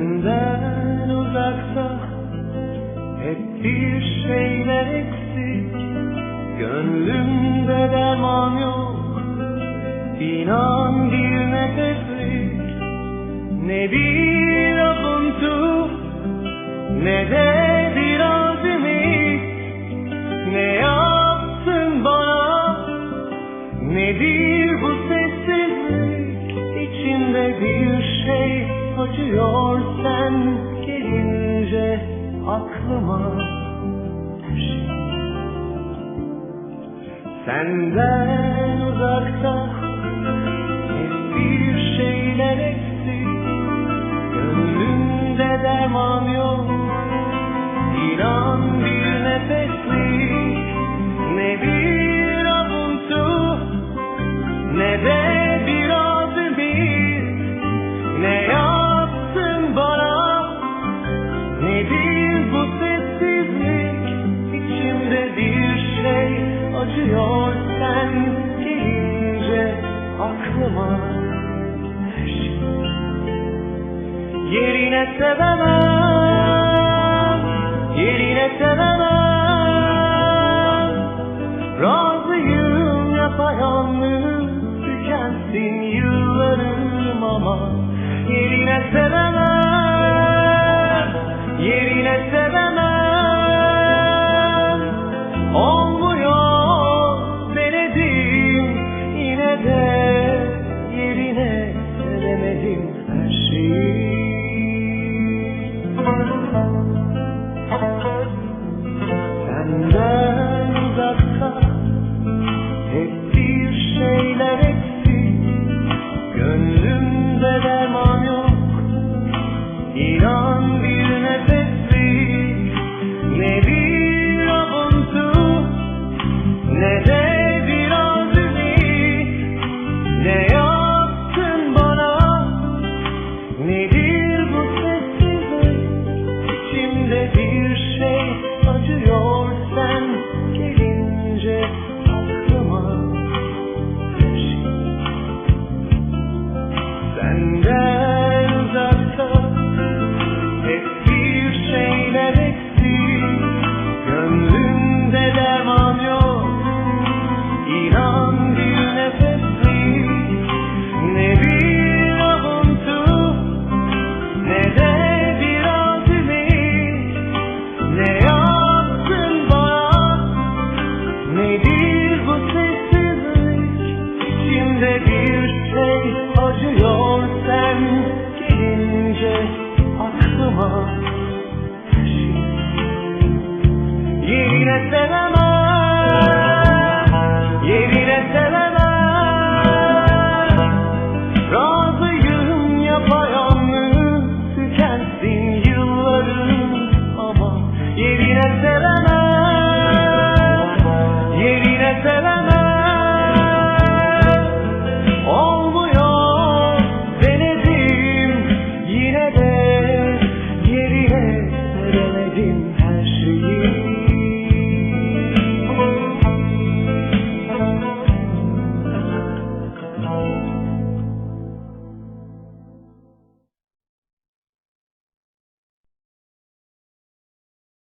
Senden uzakta hep bir şeyler eksik. Gönlümde derman yok İnan bir nefeslik. Ne bir akıntı ne de acıyor sen gelince aklıma her şey Senden uzakta bir şeyler eksik Gönlümde derman yok. İnan bir nefeslik Ne bir avuntu Ne de Yerine sevemem Yerine sevemem. Razıyım yapayalnız Tükensin yıllarım ama Yerine sevemem present 定还是一。